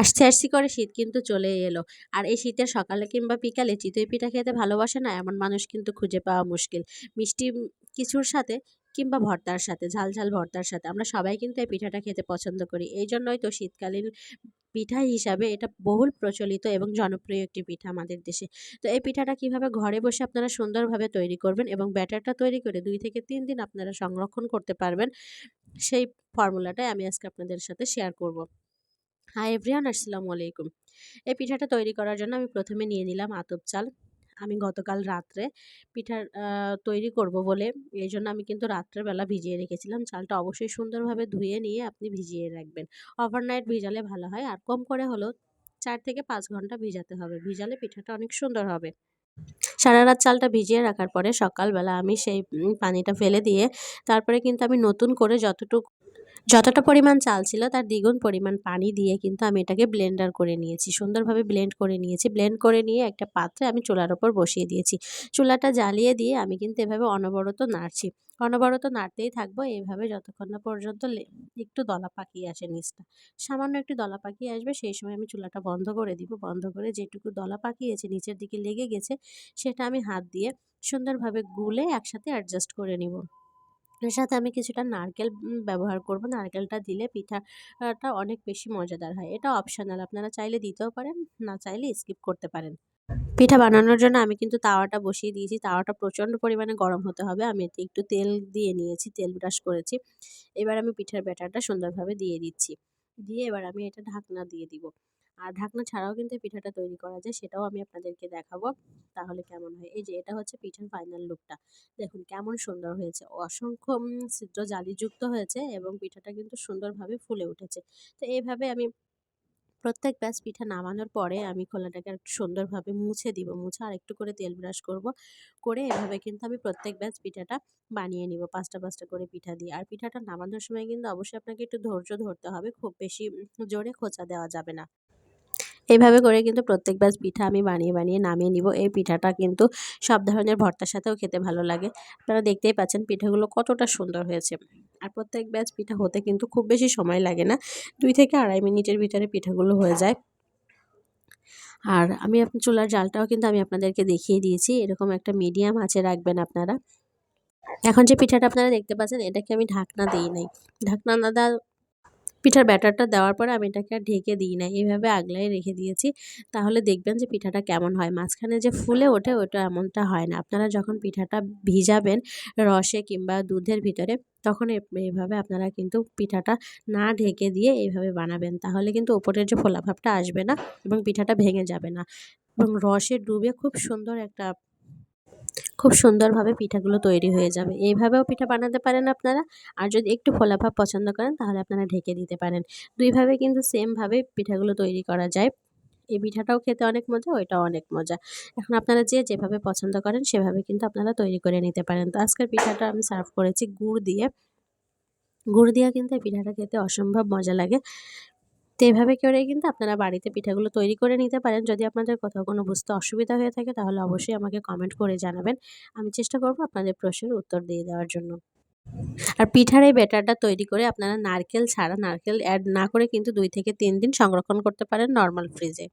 আসতে আসতে করে শীত কিন্তু চলেই এলো। আর এই শীতের সকালে কিংবা বিকালে চিতই পিঠা খেতে ভালোবাসে না এমন মানুষ কিন্তু খুঁজে পাওয়া মুশকিল। মিষ্টি কিছুর সাথে কিংবা ভর্তার সাথে, ঝাল ঝাল ভর্তার সাথে আমরা সবাই কিন্তু এই পিঠাটা খেতে পছন্দ করি। এই জন্যই তো শীতকালীন পিঠা হিসাবে এটা বহুল প্রচলিত এবং জনপ্রিয় একটি পিঠা আমাদের দেশে। তো এই পিঠাটা কীভাবে ঘরে বসে আপনারা সুন্দরভাবে তৈরি করবেন এবং ব্যাটারটা তৈরি করে দুই থেকে তিন দিন আপনারা সংরক্ষণ করতে পারবেন, সেই ফর্মুলাটাই আমি আজকে আপনাদের সাথে শেয়ার করব। হাই এভরিওয়ান, আসসালামু আলাইকুম। এই পিঠাটা তৈরি করার জন্য আমি প্রথমে নিয়ে নিলাম আতপ চাল। আমি গতকাল রাত্রে পিঠা তৈরি করব বলে এই জন্য আমি কিন্তু রাত্রেবেলা ভিজিয়ে রেখেছিলাম। চালটা অবশ্যই সুন্দরভাবে ধুয়ে নিয়ে আপনি ভিজিয়ে রাখবেন। ওভারনাইট ভিজালে ভালো হয়, আর কম করে হলেও চার থেকে পাঁচ ঘণ্টা ভিজাতে হবে। ভিজালে পিঠাটা অনেক সুন্দর হবে। সারা রাত চালটা ভিজিয়ে রাখার পরে সকালবেলা আমি সেই পানিটা ফেলে দিয়ে তারপরে কিন্তু আমি নতুন করে যতটুকু যতটা পরিমাণ চাল ছিল, তার দ্বিগুণ পরিমাণ পানি দিয়ে কিন্তু আমি এটাকে ব্লেন্ডার করে নিয়েছি। সুন্দরভাবে ব্লেন্ড করে নিয়েছি। ব্লেন্ড করে নিয়ে একটা পাত্রে আমি চুলার ওপর বসিয়ে দিয়েছি। চুলাটা জ্বালিয়ে দিয়ে আমি কিন্তু এভাবে অনবরত নাড়ছি। অনবরত নাড়তেই থাকব। এইভাবে যতক্ষণ না পর্যন্ত একটু দলা পাকিয়ে আসে নিচটা। সামান্য একটু দলা পাকিয়ে আসবে, সেই সময় আমি চুলাটা বন্ধ করে দিব। বন্ধ করে যেটুকু দলা পাকিয়েছে নিচের দিকে লেগে গেছে, সেটা আমি হাত দিয়ে সুন্দরভাবে গুলে একসাথে অ্যাডজাস্ট করে নিব। সাথে আমি কিছুটা নারকেল ব্যবহার করব। নারকেলটা দিলে পিঠাটা অনেক বেশি মজাদার হয়। এটা অপশনাল আপনারা চাইলে দিতেও পারেন, না চাইলে স্কিপ করতে পারেন। পিঠা বানানোর জন্য আমি কিন্তু তাওয়াটা বসিয়ে দিয়েছি। তাওয়াটা প্রচণ্ড পরিমাণে গরম হতে হবে। আমি এতে একটু তেল দিয়ে নিয়েছি, তেল ব্রাশ করেছি। এবার আমি পিঠার ব্যাটারটা সুন্দরভাবে দিয়ে দিচ্ছি। দিয়ে এবার আমি এটা ঢাকনা দিয়ে দিব। আর ঢাকনা ছাড়াও কিন্তু পিঠাটা তৈরি করা যায়, সেটাও আমি আপনাদেরকে দেখাবো। তাহলে কেমন হয়? এই যে এটা হচ্ছে পিঠার ফাইনাল লুকটা দেখুন কেমন সুন্দর হয়েছে। অসংখ্য ছিদ্র জালিযুক্ত হয়েছে এবং পিঠাটা কিন্তু সুন্দরভাবে ফুলে উঠেছে। তো এইভাবে আমি প্রত্যেক ব্যাচ পিঠা নামানোর পরে আমি খোলাটাকে একটু সুন্দরভাবে মুছে দিব। মুছে আর একটু করে তেল ব্রাশ করব। করে এভাবে কিন্তু আমি প্রত্যেক ব্যাচ পিঠাটা বানিয়ে নিব, পাঁচটা পাঁচটা করে পিঠা দিয়ে। আর পিঠাটা নামানোর সময় কিন্তু অবশ্যই আপনাকে একটু ধৈর্য ধরতে হবে। খুব বেশি জোরে খোঁচা দেওয়া যাবে না। এইভাবে করে কিন্তু প্রত্যেক ব্যাচ পিঠা আমি বানিয়ে বানিয়ে নামিয়ে নিব। এই পিঠাটা কিন্তু সব ধরনের ভর্তার সাথেও খেতে ভালো লাগে। আপনারা দেখতেই পাচ্ছেন পিঠাগুলো কতটা সুন্দর হয়েছে। আর প্রত্যেক ব্যাচ পিঠা হতে কিন্তু খুব বেশি সময় লাগে না। দুই থেকে আড়াই মিনিটের ভিতরে পিঠাগুলো হয়ে যায়। আর আমি আপনার চুলার জালটাও কিন্তু আমি আপনাদেরকে দেখিয়ে দিয়েছি। এরকম একটা মিডিয়াম আছে রাখবেন আপনারা। এখন যে পিঠাটা আপনারা দেখতে পাচ্ছেন, এটাকে আমি ঢাকনা দিই নাই। ঢাকনা না দেওয়া পিঠার ব্যাটারটা দেওয়ার পরে আমি এটাকে আর ঢেকে দিই না এইভাবে আগলাই রেখে দিয়েছি। তাহলে দেখবেন যে পিঠাটা কেমন হয়। মাঝখানে যে ফুলে ওঠে ওটা এমনটা হয় না। আপনারা যখন পিঠাটা ভিজাবেন রসে কিংবা দুধের ভিতরে, তখন এইভাবে আপনারা কিন্তু পিঠাটা না ঢেকে দিয়ে এইভাবে বানাবেন। তাহলে কিন্তু ওপরের যে ফোলাভাবটা আসবে না এবং পিঠাটা ভেঙে যাবে না। এবং রসে ডুবে খুব সুন্দর একটা খুব সুন্দরভাবে পিঠাগুলো তৈরি হয়ে যাবে। এইভাবেও পিঠা বানাতে পারেন আপনারা। আর যদি একটু ফোলাভাব পছন্দ করেন, তাহলে আপনারা ঢেকে দিতে পারেন। দুইভাবে কিন্তু সেমভাবে পিঠাগুলো তৈরি করা যায়। এই পিঠাটাও খেতে অনেক মজা, ওইটাও অনেক মজা। এখন আপনারা যে যেভাবে পছন্দ করেন, সেভাবে কিন্তু আপনারা তৈরি করে নিতে পারেন। তো আজকের পিঠাটা আমি সার্ভ করেছি গুড় দিয়ে। গুড় দিয়ে কিন্তু এই পিঠাটা খেতে অসম্ভব মজা লাগে। তো এভাবে করে কিন্তু আপনারা বাড়িতে পিঠাগুলো তৈরি করে নিতে পারেন। যদি আপনাদের কোথাও কোনো বুঝতে অসুবিধা হয়ে থাকে তাহলে অবশ্যই আমাকে কমেন্ট করে জানাবেন। আমি চেষ্টা করব আপনাদের প্রশ্নের উত্তর দিয়ে দেওয়ার জন্য। আর পিঠার এই ব্যাটারটা তৈরি করে আপনারা নারকেল ছাড়া, নারকেল অ্যাড না করে কিন্তু দুই থেকে তিন দিন সংরক্ষণ করতে পারেন নর্মাল ফ্রিজে